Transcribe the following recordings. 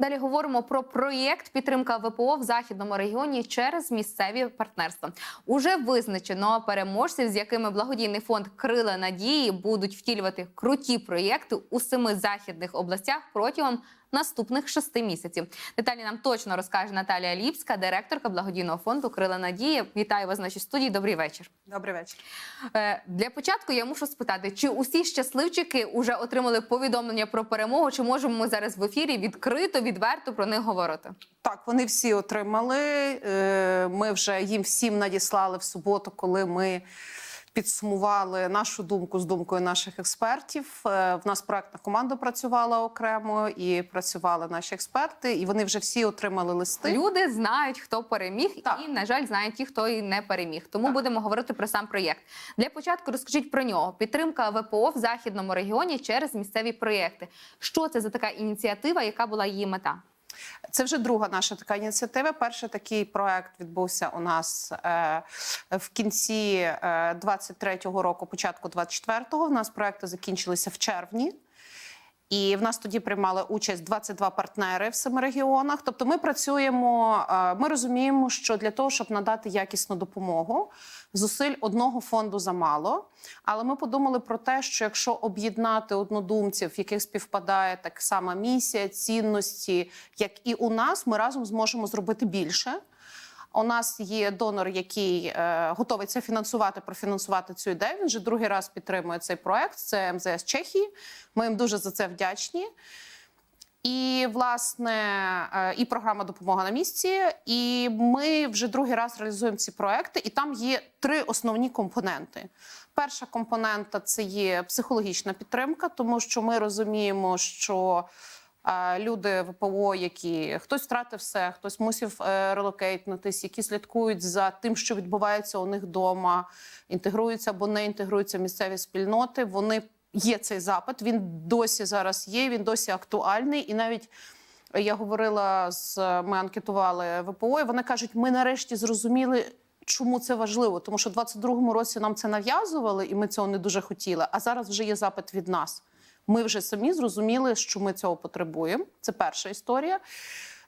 Далі говоримо про проєкт підтримка ВПО в західному регіоні через місцеві партнерства. Уже визначено переможців, з якими благодійний фонд Крила Надії будуть втілювати круті проєкти у семи західних областях протягом наступних шести місяців. Деталі нам точно розкаже Наталія Ліпська, директорка благодійного фонду Крила Надії. Вітаю вас в нашій студії. Добрий вечір. Добрий вечір. Е, Для початку я мушу спитати, чи усі щасливчики вже отримали повідомлення про перемогу? Чи можемо ми зараз в ефірі відкрито, відверто про них говорити? Так, вони всі отримали. Е, Ми вже їм всім надіслали в суботу, коли ми підсумували нашу думку з думкою наших експертів. Е, В нас проектна команда працювала окремо і працювали наші експерти, і вони вже всі отримали листи. Люди знають, хто переміг, Так. і на жаль, знають ті, хто і не переміг. Тому будемо говорити про сам проєкт. Для початку розкажіть про нього. Підтримка ВПО в західному регіоні через місцеві проєкти. Що це за така ініціатива? Яка була її мета? Це вже друга наша така ініціатива. Перший такий проект відбувся у нас е, в кінці е, 23-го року, початку 24-го. У нас проекти закінчилися в червні. І в нас тоді приймали участь 22 партнери в семи регіонах. Тобто, ми працюємо. е, Ми розуміємо, що для того, щоб надати якісну допомогу, зусиль одного фонду замало. Але ми подумали про те, що якщо об'єднати однодумців, в яких співпадає так сама місія, цінності, як і у нас, ми разом зможемо зробити більше. У нас є донор, який е, готовий це фінансувати, профінансувати цю ідею. Він вже другий раз підтримує цей проект. Це МЗС Чехії. Ми їм дуже за це вдячні. І власне е, і програма допомога на місці. І ми вже другий раз реалізуємо ці проекти. І там є три основні компоненти. Перша компонента це є психологічна підтримка, тому що ми розуміємо, що е, люди ВПО, які хтось втратив все, хтось мусив е, релокейтнутись, які слідкують за тим, що відбувається у них вдома, інтегруються або не інтегруються в місцеві спільноти. Вони є цей запит. Він досі зараз є. Він досі актуальний, і навіть. Я говорила з ми анкетували ВПО, і вони кажуть, ми нарешті зрозуміли, чому це важливо. Тому що в 22-му році нам це нав'язували, і ми цього не дуже хотіли. А зараз вже є запит від нас. Ми вже самі зрозуміли, що ми цього потребуємо. Це перша історія.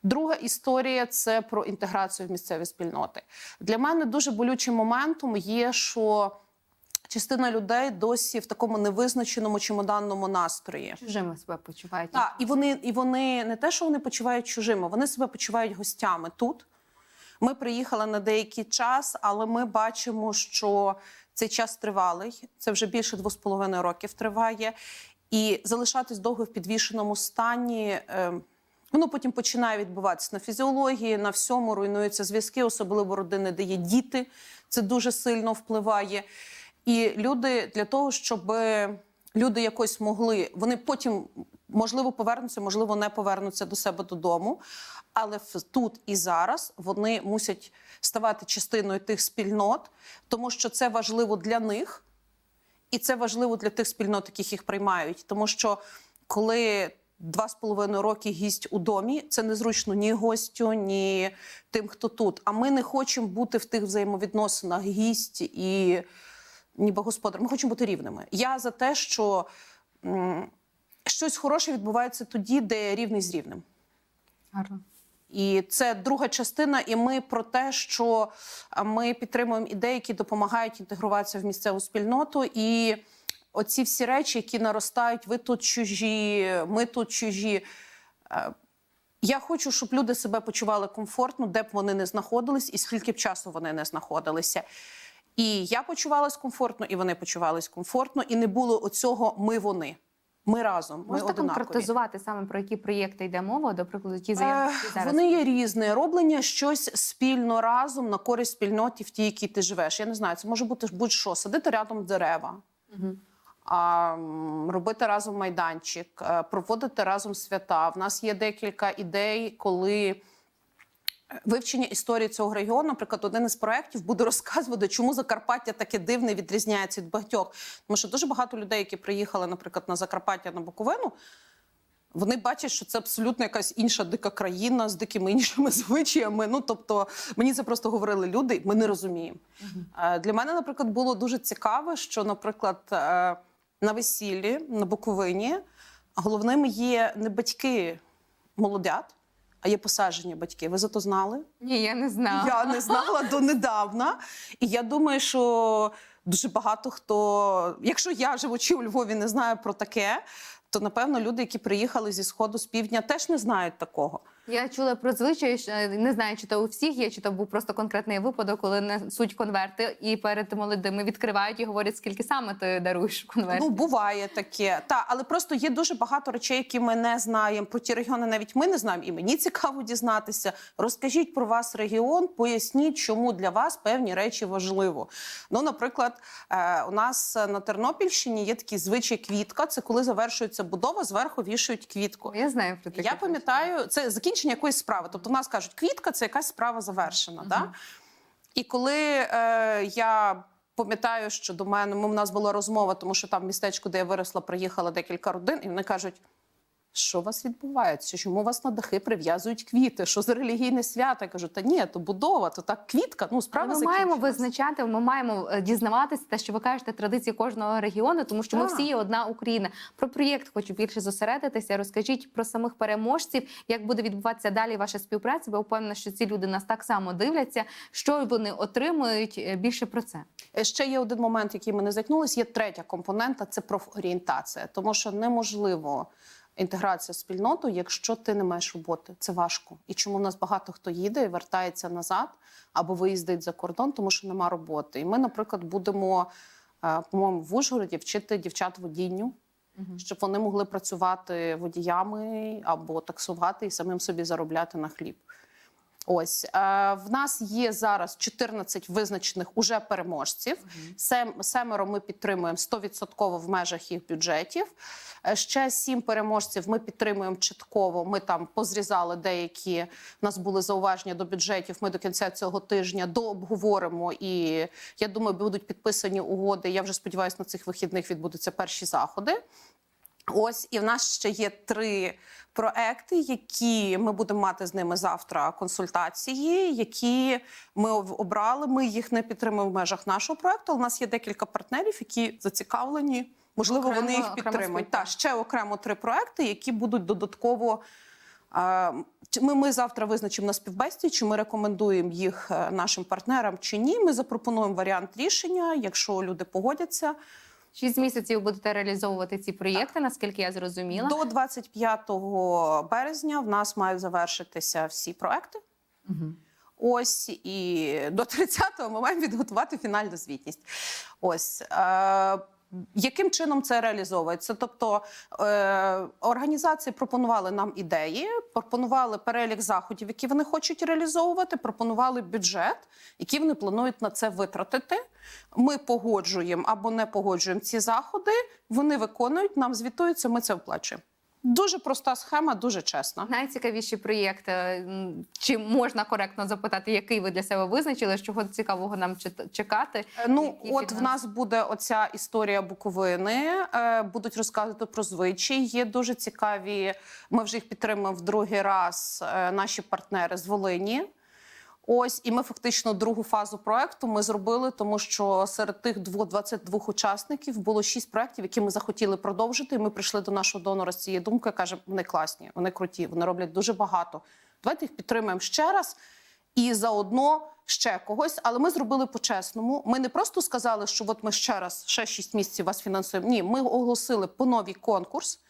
Друга історія це про інтеграцію в місцеві спільноти. Для мене дуже болючим моментом є, що частина людей досі в такому невизначеному чемоданному настрої. Чужими себе почувають. Так, і вони, і вони не те, що вони почувають чужими, вони себе почувають гостями тут. Ми приїхали на деякий час, але ми бачимо, що цей час тривалий. Це вже більше двох з половиною років триває. І залишатись довго в підвішеному стані. е, Воно потім починає відбуватися на фізіології, на всьому руйнуються зв'язки, особливо родини, де є діти. Це дуже сильно впливає. І люди для того, щоб люди якось могли, вони потім можливо повернуться, можливо, не повернуться до себе додому. Але тут і зараз вони мусять ставати частиною тих спільнот, тому що це важливо для них, і це важливо для тих спільнот, яких їх приймають. Тому що коли два з половиною роки гість у домі, це незручно ні гостю, ні тим, хто тут. А ми не хочемо бути в тих взаємовідносинах гість і ніби господар. Ми хочемо бути рівними. Я за те, що щось хороше відбувається тоді, де рівний з рівним. Гарно. І це друга частина. І ми про те, що ми підтримуємо ідеї, які допомагають інтегруватися в місцеву спільноту. І оці всі речі, які наростають, ви тут чужі, ми тут чужі. Я хочу, щоб люди себе почували комфортно, де б вони не знаходились, і скільки б часу вони не знаходилися. І я почувалась комфортно, і вони почувались комфортно, і не було оцього ми вони. Ми разом. Ми Можете одинакові. конкретизувати саме про які проєкти йде мова, до прикладу, ті заяви, Е, зараз Вони є різні. Роблення щось спільно разом на користь спільноті в тій, якій ти живеш. Я не знаю, це може бути будь-що. Садити рядом дерева, Мгм. а, робити разом майданчик, е, проводити разом свята. В нас є декілька ідей, коли. Вивчення історії цього регіону, наприклад, один із проєктів буде розказувати, чому Закарпаття таке дивне відрізняється від багатьох. Тому що дуже багато людей, які приїхали, наприклад, на Закарпаття на Буковину, вони бачать, що це абсолютно якась інша дика країна з дикими іншими звичаями. Ну тобто, мені це просто говорили люди, ми не розуміємо. Е, Для мене, наприклад, було дуже цікаво, що, наприклад, е, на весіллі на Буковині головними є не батьки молодят, а є посаджені батьки. Ви за то знали? Ні, я не знала. Я не знала донедавна. І я думаю, що дуже багато хто, якщо я живучи у Львові, не знаю про таке, то напевно люди, які приїхали зі сходу з півдня, теж не знають такого. Я чула про звичай, е, не знаю, чи то у всіх є, чи то був просто конкретний випадок, коли несуть конверти і перед молодими відкривають і говорять, скільки саме ти даруєш конвертів. Ну, буває таке. Та, але просто є дуже багато речей, які ми не знаємо. Про ті регіони навіть ми не знаємо, і мені цікаво дізнатися. Розкажіть про вас регіон, поясніть, чому для вас певні речі важливо. Ну, наприклад, е, у нас на Тернопільщині є такий звичай квітка. Це коли завершується будова, зверху вішають квітку. Я знаю про таке. Я пам'ятаю, це закінчення якоїсь справи. Тобто, в нас кажуть, квітка це якась справа завершена. Да? І коли е, я пам'ятаю, що до мене у нас була розмова, тому що там в містечку, де я виросла, приїхало декілька родин, і вони кажуть. Що у вас відбувається? Чому у вас на дахи прив'язують квіти? Що за релігійне свято? Я кажу, та ні, то будова, то так квітка. Ну справа ми маємо визначати, ми маємо е, дізнаватися те, що ви кажете, традиції кожного регіону, тому що ми всі є одна Україна. Про проєкт хочу більше зосередитися. Розкажіть про самих переможців, як буде відбуватися далі ваша співпраця. Бо впевнена, що ці люди нас так само дивляться. Що вони отримують Е, більше про це. Е, Ще є один момент, який ми не заткнулись. Є третя компонента це профорієнтація, тому що неможливо. Інтеграція в спільноту, якщо ти не маєш роботи, це важко. І чому в нас багато хто їде і вертається назад або виїздить за кордон, тому що нема роботи. І ми, наприклад, будемо, е, по-моєму, в Ужгороді вчити дівчат водінню, щоб вони могли працювати водіями або таксувати і самим собі заробляти на хліб. Ось е, в нас є зараз 14 визначених уже переможців. Сем, семеро ми підтримуємо 100% в межах їх бюджетів. Е, Ще сім переможців ми підтримуємо частково. Ми там позрізали деякі. У нас були зауваження до бюджетів. Ми до кінця цього тижня дообговоримо і я думаю, будуть підписані угоди. Я вже сподіваюся, на цих вихідних відбудуться перші заходи. Ось і в нас ще є три проекти, які ми будемо мати з ними завтра консультації, які ми об- обрали. Ми їх не підтримуємо в межах нашого проекту. але У нас є декілька партнерів, які зацікавлені. Можливо, Окремо- вони їх підтримують. Так, ще окремо три проекти, які будуть додатково. Ми, ми завтра визначимо на співбесіді, чи ми рекомендуємо їх е, нашим партнерам чи ні. Ми запропонуємо варіант рішення, якщо люди погодяться. Шість місяців будете реалізовувати ці проєкти, наскільки я зрозуміла. До 25 березня в нас мають завершитися всі проекти. Угу. Ось і до 30-го ми маємо підготувати фінальну звітність. Ось. Е, яким чином це реалізовується? Тобто е, організації пропонували нам ідеї, пропонували перелік заходів, які вони хочуть реалізовувати, пропонували бюджет, який вони планують на це витратити. Ми погоджуємо або не погоджуємо ці заходи. Вони виконують, нам звітуються, ми це оплачуємо. Дуже проста схема, дуже чесна. Найцікавіші проєкти, чи можна коректно запитати, який ви для себе визначили, чого цікавого нам чекати? Е, Ну, Які от в нас буде оця історія Буковини. Е, будуть розказувати про звичаї. Є дуже цікаві. Ми вже їх підтримуємо в другий раз. е, наші партнери з Волині. Ось, і ми фактично другу фазу проекту ми зробили, тому що серед тих двох 22 учасників було шість проєктів, які ми захотіли продовжити. І ми прийшли до нашого донора з цією думкою. каже, вони класні, вони круті, вони роблять дуже багато. Давайте їх підтримаємо ще раз і заодно ще когось. Але ми зробили по-чесному. Ми не просто сказали, що от ми ще раз, ще шість місяців вас фінансуємо. Ні, ми оголосили по новий конкурс.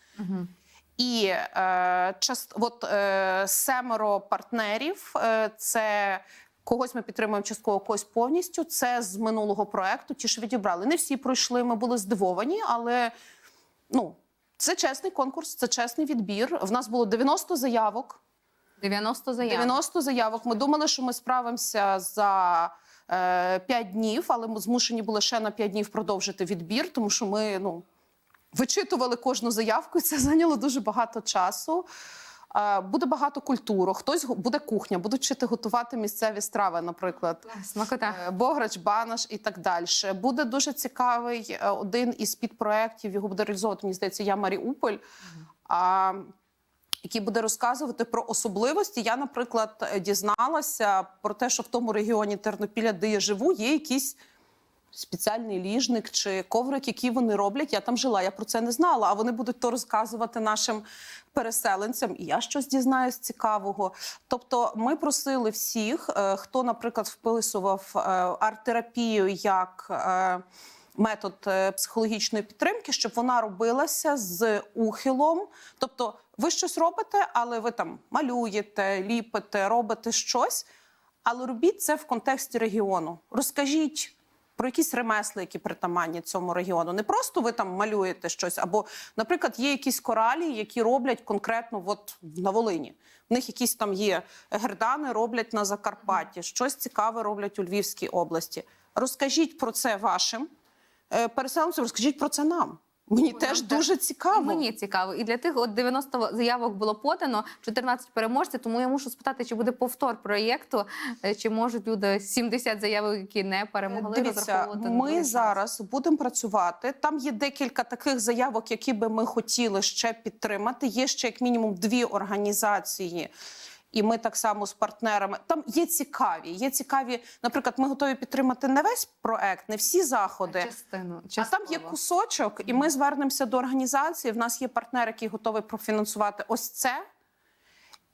І е, част, от, е, семеро партнерів е, це. Когось ми підтримуємо частково, когось повністю. Це з минулого проекту. Ті, що відібрали. Не всі пройшли. Ми були здивовані, але ну це чесний конкурс, це чесний відбір. В нас було 90 заявок. 90 заяв. 90 заявок. Ми думали, що ми справимося за е, 5 днів, але ми змушені були ще на 5 днів продовжити відбір, тому що ми ну, вичитували кожну заявку, і це зайняло дуже багато часу. Буде багато культуру, хтось буде кухня, будуть вчити готувати місцеві страви, наприклад. Смакота. Е, Бограч, Банаш і так далі. Буде дуже цікавий е, один із підпроєктів, його буде реалізовувати, мені здається, я Маріуполь. А, який буде розказувати про особливості. Я, наприклад, е, дізналася про те, що в тому регіоні Тернопіля, де я живу, є якісь спеціальний ліжник чи коврик, який вони роблять. Я там жила, я про це не знала. А вони будуть то розказувати нашим переселенцям, і я щось дізнаюсь цікавого. Тобто, ми просили всіх, е, хто, наприклад, вписував е, арт-терапію як. е, Метод психологічної підтримки, щоб вона робилася з ухилом. Тобто, ви щось робите, але ви там малюєте, ліпите, робите щось, але робіть це в контексті регіону. Розкажіть про якісь ремесли, які притаманні цьому регіону. Не просто ви там малюєте щось, або, наприклад, є якісь коралі, які роблять конкретно от на Волині. В них якісь там є гердани, роблять на Закарпатті, щось цікаве роблять у Львівській області. Розкажіть про це вашим е, переселенцям, розкажіть про це нам. Мені теж дуже цікаво. І мені цікаво. І для тих от 90 заявок було подано, 14 переможців. Тому я мушу спитати, чи буде повтор проєкту, е, чи можуть люди 70 заявок, які не перемогли, Дивіться, розраховувати ми зараз будемо працювати. Там є декілька таких заявок, які би ми хотіли ще підтримати. Є ще як мінімум дві організації. І ми так само з партнерами. Там є цікаві. Є цікаві. Наприклад, ми готові підтримати не весь проект, не всі заходи. частину. А там є кусочок, і ми звернемося до організації. В нас є партнер, який готовий профінансувати ось це.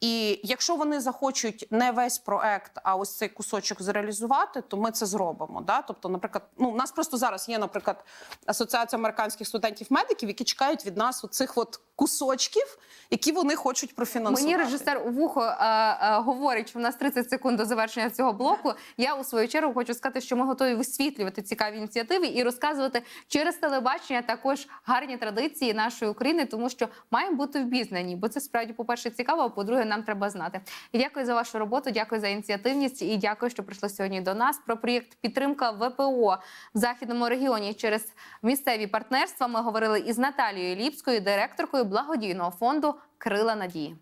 І якщо вони захочуть не весь проект, а ось цей кусочок зреалізувати, то ми це зробимо. Да? Тобто, наприклад, ну у нас просто зараз є, наприклад, асоціація американських студентів-медиків, які чекають від нас оцих от кусочків, які вони хочуть профінансувати. Мені режисер у вухо е, е, говорить, що в нас 30 секунд до завершення цього блоку. Я у свою чергу хочу сказати, що ми готові висвітлювати цікаві ініціативи і розказувати через телебачення також гарні традиції нашої України, тому що маємо бути обізнані, бо це справді, по-перше, цікаво, а по-друге, нам треба знати. І дякую за вашу роботу, дякую за ініціативність і дякую, що прийшли сьогодні до нас. Про проєкт підтримка ВПО в західному регіоні через місцеві партнерства. Ми говорили із Наталією Ліпською, директоркою благодійного фонду Крила Надії.